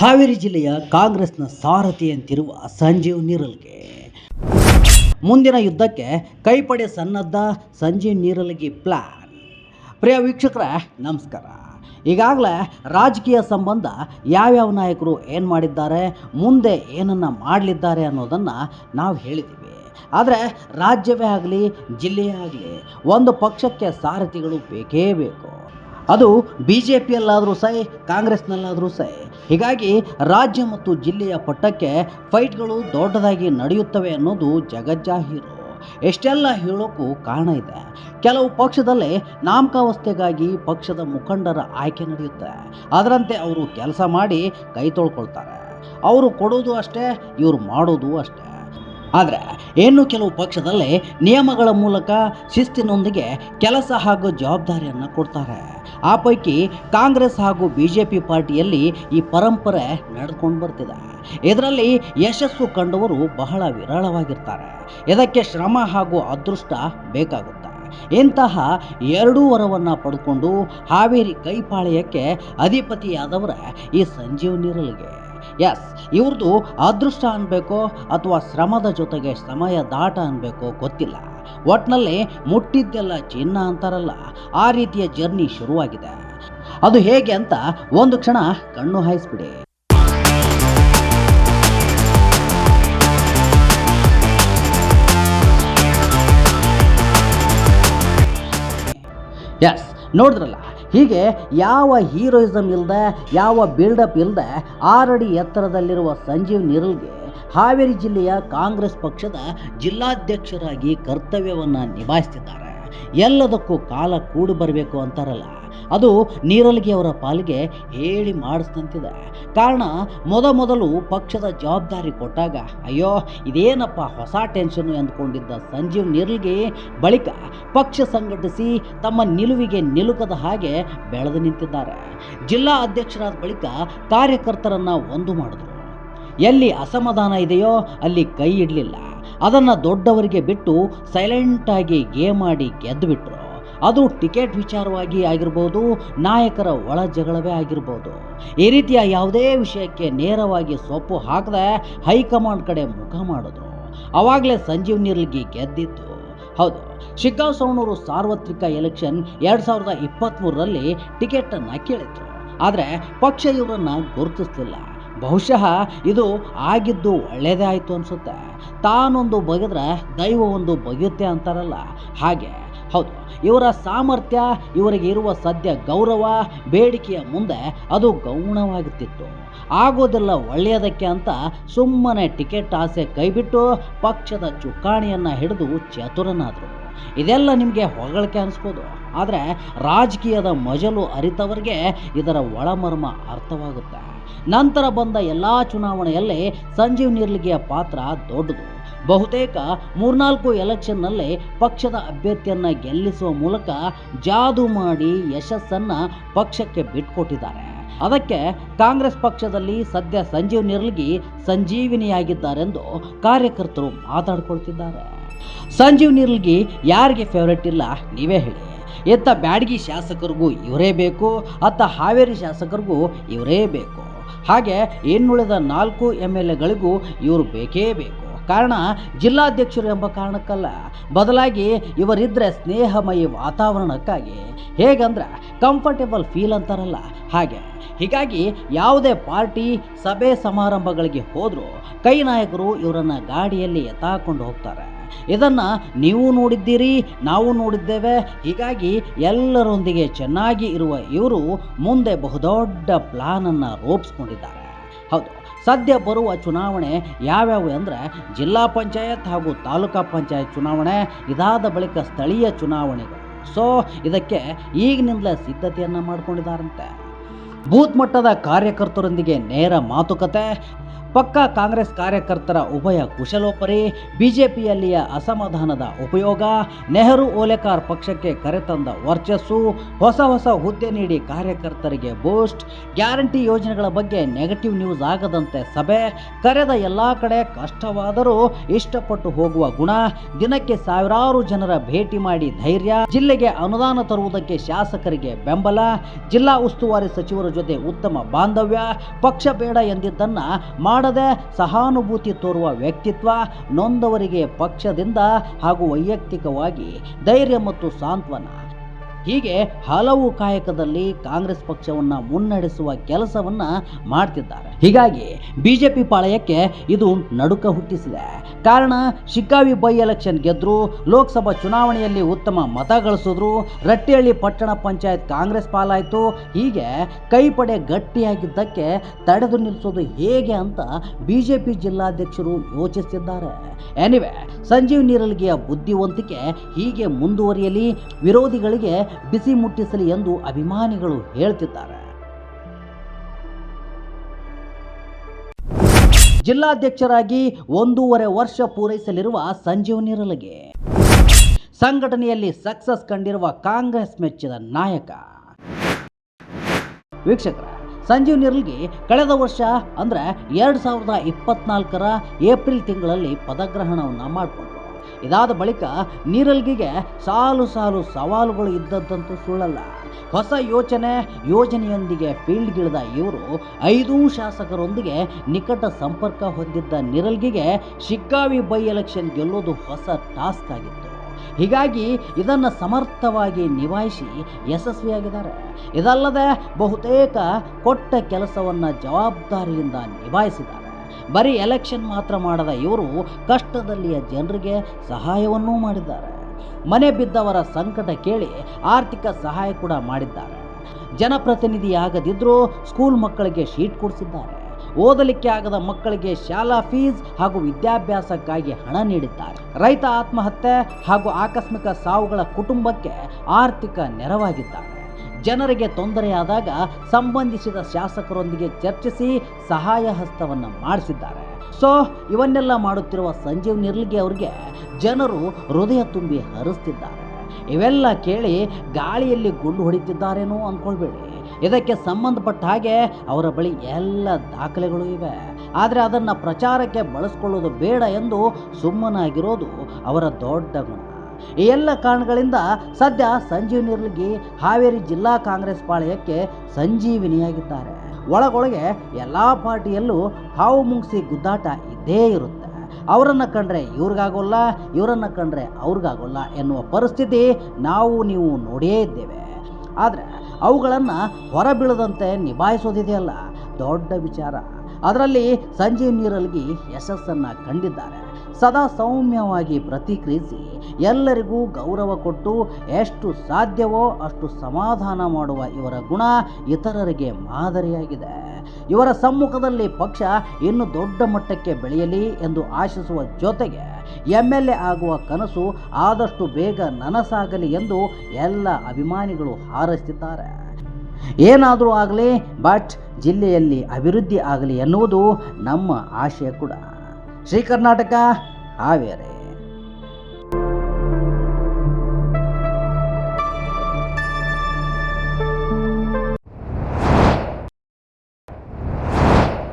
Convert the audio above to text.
ಹಾವೇರಿ ಜಿಲ್ಲೆಯ ಕಾಂಗ್ರೆಸ್ನ ಸಾರಥಿಯಂತಿರುವ ಸಂಜೀವ್ ನೀರಲ್ಗೆ. ಮುಂದಿನ ಯುದ್ಧಕ್ಕೆ ಕೈಪಡೆ ಸನ್ನದ್ಧ ಸಂಜೀವ್ ನೀರಲ್ಗಿ ಪ್ಲಾನ್. ಪ್ರಿಯ ವೀಕ್ಷಕರೇ, ನಮಸ್ಕಾರ. ಈಗಾಗಲೇ ರಾಜಕೀಯ ಸಂಬಂಧ ಯಾವ್ಯಾವ ನಾಯಕರು ಏನು ಮಾಡಿದ್ದಾರೆ, ಮುಂದೆ ಏನನ್ನು ಮಾಡಲಿದ್ದಾರೆ ಅನ್ನೋದನ್ನು ನಾವು ಹೇಳಿದ್ದೀವಿ ಆದರೆ ರಾಜ್ಯವೇ ಆಗಲಿ, ಜಿಲ್ಲೆಯೇ ಆಗಲಿ, ಒಂದು ಪಕ್ಷಕ್ಕೆ ಸಾರಥಿಗಳು ಬೇಕೇ ಬೇಕು. ಅದು ಬಿ ಜೆ ಪಿಯಲ್ಲಾದರೂ ಸೈ, ಕಾಂಗ್ರೆಸ್ನಲ್ಲಾದರೂ ಸೈ. ಹೀಗಾಗಿ ರಾಜ್ಯ ಮತ್ತು ಜಿಲ್ಲೆಯ ಪಟ್ಟಕ್ಕೆ ಫೈಟ್ಗಳು ದೊಡ್ಡದಾಗಿ ನಡೆಯುತ್ತವೆ ಅನ್ನೋದು ಜಗಜ್ಜಾಹೀರು. ಎಷ್ಟೆಲ್ಲ ಹೇಳೋಕ್ಕೂ ಕಾರಣ ಇದೆ. ಕೆಲವು ಪಕ್ಷದಲ್ಲಿ ನಾಮಕಾವಸ್ಥೆಗಾಗಿ ಪಕ್ಷದ ಮುಖಂಡರ ಆಯ್ಕೆ ನಡೆಯುತ್ತೆ. ಅದರಂತೆ ಅವರು ಕೆಲಸ ಮಾಡಿ ಕೈ ತೊಳ್ಕೊಳ್ತಾರೆ. ಅವರು ಕೊಡೋದು ಅಷ್ಟೇ, ಇವರು ಮಾಡೋದು ಅಷ್ಟೇ. ಆದರೆ ಇನ್ನು ಕೆಲವು ಪಕ್ಷದಲ್ಲಿ ನಿಯಮಗಳ ಮೂಲಕ ಶಿಸ್ತಿನೊಂದಿಗೆ ಕೆಲಸ ಹಾಗೂ ಜವಾಬ್ದಾರಿಯನ್ನು ಕೊಡ್ತಾರೆ. ಆ ಪೈಕಿ ಕಾಂಗ್ರೆಸ್ ಹಾಗೂ ಬಿ ಜೆ ಪಿ ಪಾರ್ಟಿಯಲ್ಲಿ ಈ ಪರಂಪರೆ ನಡೆದುಕೊಂಡು ಬರ್ತಿದೆ. ಇದರಲ್ಲಿ ಯಶಸ್ಸು ಕಂಡವರು ಬಹಳ ವಿರಳವಾಗಿರ್ತಾರೆ. ಇದಕ್ಕೆ ಶ್ರಮ ಹಾಗೂ ಅದೃಷ್ಟ ಬೇಕಾಗುತ್ತೆ. ಇಂತಹ ಎರಡೂ ವರವನ್ನು ಪಡ್ಕೊಂಡು ಹಾವೇರಿ ಕೈಪಾಳ್ಯಕ್ಕೆ ಅಧಿಪತಿಯಾದವರ ಈ ಸಂಜೀವ್ ನೀರಲ್ಗೆ ಎಸ್ ಇವ್ರದ್ದು ಅದೃಷ್ಟ ಅನ್ಬೇಕೋ ಅಥವಾ ಶ್ರಮದ ಜೊತೆಗೆ ಸಮಯ ದಾಟ ಅನ್ಬೇಕೋ ಗೊತ್ತಿಲ್ಲ. ಒಟ್ನಲ್ಲಿ ಮುಟ್ಟಿದ್ದೆಲ್ಲ ಚಿನ್ನ ಅಂತಾರಲ್ಲ, ಆ ರೀತಿಯ ಜರ್ನಿ ಶುರುವಾಗಿದೆ. ಅದು ಹೇಗೆ ಅಂತ ಒಂದು ಕ್ಷಣ ಕಣ್ಣು ಹಾಯಿಸ್ಬಿಡಿ. ಎಸ್ ನೋಡಿದ್ರಲ್ಲ ಹೀಗೆ ಯಾವ ಹೀರೋಯಿಸಮ್ ಇಲ್ಲದೆ ಯಾವ ಬಿಲ್ಡಪ್ ಇಲ್ಲದೆ ಆರಡಿ ಎತ್ತರದಲ್ಲಿರುವ ಸಂಜೀವ್ ನಿರಲ್ಗೆ ಹಾವೇರಿ ಜಿಲ್ಲೆಯ ಕಾಂಗ್ರೆಸ್ ಪಕ್ಷದ ಜಿಲ್ಲಾಧ್ಯಕ್ಷರಾಗಿ ಕರ್ತವ್ಯವನ್ನು ನಿಭಾಯಿಸ್ತಿದ್ದಾರೆ. ಎಲ್ಲದಕ್ಕೂ ಕಾಲ ಕೂಡಿ ಬರಬೇಕು ಅಂತಾರಲ್ಲ. ಅದು ನೀರಲ್ಗೆ ಅವರ ಪಾಲಿಗೆ ಹೇಳಿ ಮಾಡಿಸ್ತಂತಿದೆ ಕಾರಣ ಮೊದಮೊದಲು ಪಕ್ಷದ ಜವಾಬ್ದಾರಿ ಕೊಟ್ಟಾಗ, ಅಯ್ಯೋ, ಇದೇನಪ್ಪ ಹೊಸ ಟೆನ್ಷನ್ನು ಎಂದುಕೊಂಡಿದ್ದ ಸಂಜೀವ್ ನೀರಲ್ಗಿ? ಬಳಿಕ ಪಕ್ಷ ಸಂಘಟಿಸಿ ತಮ್ಮ ನಿಲುವಿಗೆ ನಿಲುಕದ ಹಾಗೆ ಬೆಳೆದು ನಿಂತಿದ್ದಾರೆ. ಜಿಲ್ಲಾ ಅಧ್ಯಕ್ಷರಾದ ಬಳಿಕ ಕಾರ್ಯಕರ್ತರನ್ನು ಒಂದು ಮಾಡಿದ್ರು. ಎಲ್ಲಿ ಅಸಮಾಧಾನ ಇದೆಯೋ ಅಲ್ಲಿ ಕೈ ಇಡಲಿಲ್ಲ. ಅದನ್ನು ದೊಡ್ಡವರಿಗೆ ಬಿಟ್ಟು ಸೈಲೆಂಟಾಗಿ ಗೇಮ್ ಆಡಿ ಗೆದ್ದುಬಿಟ್ರು ಅದು ಟಿಕೆಟ್ ವಿಚಾರವಾಗಿ ಆಗಿರ್ಬೋದು, ನಾಯಕರ ಒಳ ಜಗಳವೇ ಆಗಿರ್ಬೋದು. ಈ ರೀತಿಯ ಯಾವುದೇ ವಿಷಯಕ್ಕೆ ನೇರವಾಗಿ ಸೊಪ್ಪು ಹಾಕದೆ ಹೈಕಮಾಂಡ್ ಕಡೆ ಮುಖ ಮಾಡಿದ್ರು. ಅವಾಗಲೇ ಸಂಜೀವ್ ನಿರ್ಲಿಗಿ ಗೆದ್ದಿತ್ತು. ಹೌದು ಶಿಗ್ಗಾಂವ್ ಸವಣೂರು ಸಾರ್ವತ್ರಿಕ ಎಲೆಕ್ಷನ್ ಎರಡು ಸಾವಿರದ ಇಪ್ಪತ್ತ್ಮೂರರಲ್ಲಿ ಟಿಕೆಟನ್ನು ಕೇಳಿದ್ರು. ಆದರೆ ಪಕ್ಷ ಇವರನ್ನು ಗುರುತಿಸಲಿಲ್ಲ. ಬಹುಶಃ ಇದು ಆಗಿದ್ದು ಒಳ್ಳೆಯದೇ ಆಯಿತು ಅನಿಸುತ್ತೆ. ತಾನೊಂದು ಬಗೆದ್ರೆ ದೈವ ಒಂದು ಬಗೆಯುತ್ತೆ ಅಂತಾರಲ್ಲ. ಹಾಗೆ, ಹೌದು, ಇವರ ಸಾಮರ್ಥ್ಯ, ಇವರಿಗೆ ಇರುವ ಸದ್ಯ ಗೌರವ, ಬೇಡಿಕೆಯ ಮುಂದೆ ಅದು ಗೌಣವಾಗುತ್ತಿತ್ತು ಆಗೋದೆಲ್ಲ ಒಳ್ಳೆಯದಕ್ಕೆ ಅಂತ ಸುಮ್ಮನೆ ಟಿಕೆಟ್ ಆಸೆ ಕೈಬಿಟ್ಟು ಪಕ್ಷದ ಚುಕ್ಕಾಣಿಯನ್ನು ಹಿಡಿದು ಚತುರನಾದರು. ಇದೆಲ್ಲ ನಿಮಗೆ ಹೊಗಳಿಕೆ ಅನಿಸ್ಬೋದು. ಆದರೆ ರಾಜಕೀಯದ ಮಜಲು ಅರಿತವರಿಗೆ ಇದರ ಒಳಮರ್ಮ ಅರ್ಥವಾಗುತ್ತೆ. ನಂತರ ಬಂದ ಎಲ್ಲ ಚುನಾವಣೆಯಲ್ಲಿ ಸಂಜೀವ್ ನಿರ್ಲಿಗೆಯ ಪಾತ್ರ ದೊಡ್ಡದು. ಬಹುತೇಕ ಮೂರ್ನಾಲ್ಕು ಎಲೆಕ್ಷನ್ನಲ್ಲಿ ಪಕ್ಷದ ಅಭ್ಯರ್ಥಿಯನ್ನು ಗೆಲ್ಲಿಸುವ ಮೂಲಕ ಜಾದು ಮಾಡಿ ಯಶಸ್ಸನ್ನು ಪಕ್ಷಕ್ಕೆ ಬಿಟ್ಕೊಟ್ಟಿದ್ದಾರೆ. ಅದಕ್ಕೆ ಕಾಂಗ್ರೆಸ್ ಪಕ್ಷದಲ್ಲಿ ಸದ್ಯ ಸಂಜೀವ್ ನಿರ್ಲಿಗಿ ಸಂಜೀವಿನಿಯಾಗಿದ್ದಾರೆಂದು ಕಾರ್ಯಕರ್ತರು ಮಾತಾಡ್ಕೊಳ್ತಿದ್ದಾರೆ. ಸಂಜೀವ್ ನಿರ್ಲ್ಗೆ ಯಾರಿಗೆ ಫೇವ್ರೆಟ್ ಇಲ್ಲ, ನೀವೇ ಹೇಳಿ. ಎತ್ತ ಬ್ಯಾಡಗಿ ಶಾಸಕರಿಗೂ ಇವರೇ ಬೇಕು ಅತ್ತ ಹಾವೇರಿ ಶಾಸಕರಿಗೂ ಇವರೇ ಬೇಕು. ಹಾಗೆ ಇನ್ನುಳಿದ ನಾಲ್ಕು ಎಂ ಎಲ್ ಎಗಳಿಗೂ ಇವರು ಬೇಕೇ ಬೇಕು. ಕಾರಣ, ಜಿಲ್ಲಾಧ್ಯಕ್ಷರು ಎಂಬ ಕಾರಣಕ್ಕಲ್ಲ. ಬದಲಾಗಿ ಇವರಿದ್ದರೆ ಸ್ನೇಹಮಯಿ ವಾತಾವರಣಕ್ಕಾಗಿ. ಹೇಗಂದ್ರೆ ಕಂಫರ್ಟೇಬಲ್ ಫೀಲ್ ಅಂತಾರಲ್ಲ, ಹಾಗೆ. ಹೀಗಾಗಿ ಯಾವುದೇ ಪಾರ್ಟಿ, ಸಭೆ ಸಮಾರಂಭಗಳಿಗೆ ಹೋದರೂ ಕೈ ನಾಯಕರು ಇವರನ್ನು ಗಾಡಿಯಲ್ಲಿ ಎತ್ತಾಕೊಂಡು ಹೋಗ್ತಾರೆ. ಇದನ್ನು ನೀವು ನೋಡಿದ್ದೀರಿ, ನಾವು ನೋಡಿದ್ದೇವೆ. ಹೀಗಾಗಿ ಎಲ್ಲರೊಂದಿಗೆ ಚೆನ್ನಾಗಿ ಇರುವ ಇವರು ಮುಂದೆ ಬಹುದೊಡ್ಡ ಪ್ಲಾನನ್ನು ರೂಪಿಸ್ಕೊಂಡಿದ್ದಾರೆ. ಹೌದು, ಸದ್ಯ ಬರುವ ಚುನಾವಣೆ ಯಾವ್ಯಾವು ಅಂದರೆ ಜಿಲ್ಲಾ ಪಂಚಾಯತ್ ಹಾಗೂ ತಾಲೂಕಾ ಪಂಚಾಯತ್ ಚುನಾವಣೆ, ಇದಾದ ಬಳಿಕ ಸ್ಥಳೀಯ ಚುನಾವಣೆಗಳು. ಸೊ ಇದಕ್ಕೆ ಈಗಿನಿಂದಲೇ ಸಿದ್ಧತೆಯನ್ನು ಮಾಡ್ಕೊಂಡಿದ್ದಾರಂತೆ. ಬೂತ್ ಮಟ್ಟದ ಕಾರ್ಯಕರ್ತರೊಂದಿಗೆ ನೇರ ಮಾತುಕತೆ, ಪಕ್ಕಾ ಕಾಂಗ್ರೆಸ್ ಕಾರ್ಯಕರ್ತರ ಉಭಯ ಕುಶಲೋಪರಿ, ಬಿಜೆಪಿಯಲ್ಲಿಯ ಅಸಮಾಧಾನದ ಉಪಯೋಗ, ನೆಹರು ಓಲೆಕಾರ್ ಪಕ್ಷಕ್ಕೆ ಕರೆತಂದ ವರ್ಚಸ್ಸು, ಹೊಸ ಹೊಸ ಹುದ್ದೆ ನೀಡಿ ಕಾರ್ಯಕರ್ತರಿಗೆ ಬೂಸ್ಟ್, ಗ್ಯಾರಂಟಿ ಯೋಜನೆಗಳ ಬಗ್ಗೆ ನೆಗೆಟಿವ್ ನ್ಯೂಸ್ ಆಗದಂತೆ ಸಭೆ, ಕರೆದ ಎಲ್ಲ ಕಡೆ ಕಷ್ಟವಾದರೂ ಇಷ್ಟಪಟ್ಟು ಹೋಗುವ ಗುಣ, ದಿನಕ್ಕೆ ಸಾವಿರಾರು ಜನರ ಭೇಟಿ ಮಾಡಿ ಧೈರ್ಯ, ಜಿಲ್ಲೆಗೆ ಅನುದಾನ ತರುವುದಕ್ಕೆ ಶಾಸಕರಿಗೆ ಬೆಂಬಲ, ಜಿಲ್ಲಾ ಉಸ್ತುವಾರಿ ಸಚಿವರು ಜೊತೆ ಉತ್ತಮ ಬಾಂಧವ್ಯ, ಪಕ್ಷ ಬೇಡ ಎಂದಿದ್ದನ್ನು ಮಾಡದೆ ಸಹಾನುಭೂತಿ ತೋರುವ ವ್ಯಕ್ತಿತ್ವ ನೊಂದವರಿಗೆ ಪಕ್ಷದಿಂದ ಹಾಗೂ ವೈಯಕ್ತಿಕವಾಗಿ ಧೈರ್ಯ ಮತ್ತು ಸಾಂತ್ವನ. ಹೀಗೆ ಹಲವು ಕಾಯಕದಲ್ಲಿ ಕಾಂಗ್ರೆಸ್ ಪಕ್ಷವನ್ನ ಮುನ್ನಡೆಸುವ ಕೆಲಸವನ್ನ ಮಾಡ್ತಿದ್ದಾರೆ. ಹೀಗಾಗಿ ಬಿಜೆಪಿ ಪಾಳಯಕ್ಕೆ ಇದು ನಡುಕ ಹುಟ್ಟಿಸಿದೆ. ಕಾರಣ, ಶಿಗ್ಗಾವಿ ಬೈ ಎಲೆಕ್ಷನ್ ಗೆದ್ರು, ಲೋಕಸಭಾ ಚುನಾವಣೆಯಲ್ಲಿ ಉತ್ತಮ ಮತ ಗಳಿಸಿದ್ರು, ರಟ್ಟಿಹಳ್ಳಿ ಪಟ್ಟಣ ಪಂಚಾಯತ್ ಕಾಂಗ್ರೆಸ್ ಪಾಲಾಯಿತು. ಹೀಗೆ ಕೈಪಡೆ ಗಟ್ಟಿಯಾಗಿದ್ದಕ್ಕೆ ತಡೆದು ನಿಲ್ಲಿಸೋದು ಹೇಗೆ ಅಂತ ಬಿಜೆಪಿ ಜಿಲ್ಲಾಧ್ಯಕ್ಷರು ಯೋಚಿಸುತ್ತಿದ್ದಾರೆ ಎನಿವೆ ಸಂಜೀವ್ ನೀರಲ್ಗಿಯ ಬುದ್ಧಿವಂತಿಕೆ ಹೀಗೆ ಮುಂದುವರಿಯಲಿ, ವಿರೋಧಿಗಳಿಗೆ ಬಿಸಿ ಮುಟ್ಟಿಸಲಿ ಎಂದು ಅಭಿಮಾನಿಗಳು ಹೇಳ್ತಿದ್ದಾರೆ. ಜಿಲ್ಲಾಧ್ಯಕ್ಷರಾಗಿ ಒಂದೂವರೆ ವರ್ಷ ಪೂರೈಸಲಿರುವ ಸಂಜೀವ್ ನಿರಲಗೆ ಸಂಘಟನೆಯಲ್ಲಿ ಸಕ್ಸಸ್ ಕಂಡಿರುವ ಕಾಂಗ್ರೆಸ್ ಮೆಚ್ಚಿದ ನಾಯಕ. ವೀಕ್ಷಕರ, ಸಂಜೀವ್ ನಿರಲ್ಗೆ ಕಳೆದ ವರ್ಷ ಅಂದ್ರೆ ಎರಡ್ ಸಾವಿರದ ಇಪ್ಪತ್ನಾಲ್ಕರ ಏಪ್ರಿಲ್ ತಿಂಗಳಲ್ಲಿ ಪದಗ್ರಹಣವನ್ನ ಮಾಡಿಕೊಂಡ್ರು. ಇದಾದ ಬಳಿಕ ನೀರಲ್ಗಿಗೆ ಸಾಲು ಸಾಲು ಸವಾಲುಗಳು ಇದ್ದದ್ದಂತೂ ಸುಳ್ಳಲ್ಲ. ಹೊಸ ಯೋಚನೆ, ಯೋಜನೆಯೊಂದಿಗೆ ಫೀಲ್ಡ್ಗಿಳಿದ ಇವರು ಐದೂ ಶಾಸಕರೊಂದಿಗೆ ನಿಕಟ ಸಂಪರ್ಕ ಹೊಂದಿದ್ದ ನಿರಲ್ಗಿಗೆ ಶಿಗ್ಗಾವಿ ಬೈ ಎಲೆಕ್ಷನ್ ಗೆಲ್ಲೋದು ಹೊಸ ಟಾಸ್ಕ್ ಆಗಿತ್ತು. ಹೀಗಾಗಿ ಇದನ್ನು ಸಮರ್ಥವಾಗಿ ನಿಭಾಯಿಸಿ ಯಶಸ್ವಿಯಾಗಿದ್ದಾರೆ. ಇದಲ್ಲದೆ ಬಹುತೇಕ ಕೊಟ್ಟ ಕೆಲಸವನ್ನು ಜವಾಬ್ದಾರಿಯಿಂದ ನಿಭಾಯಿಸಿದ್ದಾರೆ ಬರೀ ಎಲೆಕ್ಷನ್ ಮಾತ್ರ ಮಾಡದ ಇವರು ಕಷ್ಟದಲ್ಲಿಯ ಜನರಿಗೆ ಸಹಾಯವನ್ನೂ ಮಾಡಿದ್ದಾರೆ. ಮನೆ ಬಿದ್ದವರ ಸಂಕಟ ಕೇಳಿ ಆರ್ಥಿಕ ಸಹಾಯ ಕೂಡ ಮಾಡಿದ್ದಾರೆ. ಜನಪ್ರತಿನಿಧಿಯಾಗದಿದ್ದರೂ ಸ್ಕೂಲ್ ಮಕ್ಕಳಿಗೆ ಶೀಟ್ ಕೊಡಿಸಿದ್ದಾರೆ. ಓದಲಿಕ್ಕೆ ಆಗದ ಮಕ್ಕಳಿಗೆ ಶಾಲಾ ಫೀಸ್ ಹಾಗೂ ವಿದ್ಯಾಭ್ಯಾಸಕ್ಕಾಗಿ ಹಣ ನೀಡಿದ್ದಾರೆ. ರೈತ ಆತ್ಮಹತ್ಯೆ ಹಾಗೂ ಆಕಸ್ಮಿಕ ಸಾವುಗಳ ಕುಟುಂಬಕ್ಕೆ ಆರ್ಥಿಕ ನೆರವಾಗಿದ್ದಾರೆ. ಜನರಿಗೆ ತೊಂದರೆಯಾದಾಗ ಸಂಬಂಧಿಸಿದ ಶಾಸಕರೊಂದಿಗೆ ಚರ್ಚಿಸಿ ಸಹಾಯ ಹಸ್ತವನ್ನು ಮಾಡಿಸಿದ್ದಾರೆ. ಸೊ, ಇವನ್ನೆಲ್ಲ ಮಾಡುತ್ತಿರುವ ಸಂಜೀವ್ ನಿರ್ಲಿಗೆ ಅವರಿಗೆ ಜನರು ಹೃದಯ ತುಂಬಿ ಹರಿಸ್ತಿದ್ದಾರೆ. ಇವೆಲ್ಲ ಕೇಳಿ ಗಾಳಿಯಲ್ಲಿ ಗುಂಡು ಹೊಡಿತಿದ್ದಾರೇನೋ ಅಂದ್ಕೊಳ್ಬೇಡಿ ಇದಕ್ಕೆ ಸಂಬಂಧಪಟ್ಟ ಹಾಗೆ ಅವರ ಬಳಿ ಎಲ್ಲ ದಾಖಲೆಗಳು ಇವೆ. ಆದರೆ ಅದನ್ನು ಪ್ರಚಾರಕ್ಕೆ ಬಳಸ್ಕೊಳ್ಳೋದು ಬೇಡ ಎಂದು ಸುಮ್ಮನಾಗಿರೋದು ಅವರ ದೊಡ್ಡ ಗುಣ. ಈ ಎಲ್ಲ ಕಾರಣಗಳಿಂದ ಸದ್ಯ ಸಂಜೀವ್ ಇರ್ಲಿಗಿ ಹಾವೇರಿ ಜಿಲ್ಲಾ ಕಾಂಗ್ರೆಸ್ ಪಾಳಯಕ್ಕೆ ಸಂಜೀವಿನಿಯಾಗಿದ್ದಾರೆ. ಒಳಗೊಳಗೆ ಎಲ್ಲ ಪಾರ್ಟಿಯಲ್ಲೂ ಹಾವು ಮುಂಗಿಸಿ ಗುದ್ದಾಟ ಇದ್ದೇ ಇರುತ್ತೆ. ಅವರನ್ನು ಕಂಡ್ರೆ ಇವ್ರಿಗಾಗೋಲ್ಲ, ಇವರನ್ನು ಕಂಡ್ರೆ ಅವ್ರಿಗಾಗೋಲ್ಲ ಎನ್ನುವ ಪರಿಸ್ಥಿತಿ ನಾವು ನೀವು ನೋಡಿಯೇ ಇದ್ದೇವೆ. ಆದರೆ ಅವುಗಳನ್ನು ಹೊರಬೀಳದಂತೆ ನಿಭಾಯಿಸೋದಿದೆಯಲ್ಲ, ದೊಡ್ಡ ವಿಚಾರ. ಅದರಲ್ಲಿ ಸಂಜೀವ್ ನೀರಲ್ಗಿ ಯಶಸ್ಸನ್ನು ಕಂಡಿದ್ದಾರೆ. ಸದಾ ಸೌಮ್ಯವಾಗಿ ಪ್ರತಿಕ್ರಿಯಿಸಿ ಎಲ್ಲರಿಗೂ ಗೌರವ ಕೊಟ್ಟು ಎಷ್ಟು ಸಾಧ್ಯವೋ ಅಷ್ಟು ಸಮಾಧಾನ ಮಾಡುವ ಇವರ ಗುಣ ಇತರರಿಗೆ ಮಾದರಿಯಾಗಿದೆ. ಇವರ ಸಮ್ಮುಖದಲ್ಲಿ ಪಕ್ಷ ಇನ್ನು ದೊಡ್ಡ ಮಟ್ಟಕ್ಕೆ ಬೆಳೆಯಲಿ ಎಂದು ಆಶಿಸುವ ಜೊತೆಗೆ ಎಂ ಎಲ್ ಎ ಆಗುವ ಕನಸು ಆದಷ್ಟು ಬೇಗ ನನಸಾಗಲಿ ಎಂದು ಎಲ್ಲ ಅಭಿಮಾನಿಗಳು ಹಾರೈಸುತ್ತಿದ್ದಾರೆ ಏನಾದರೂ ಆಗಲಿ, ಬಟ್ ಜಿಲ್ಲೆಯಲ್ಲಿ ಅಭಿವೃದ್ಧಿ ಆಗಲಿ ಎನ್ನುವುದು ನಮ್ಮ ಆಶಯ ಕೂಡ. ಶ್ರೀ ಕರ್ನಾಟಕ ಹಾವೇರಿ.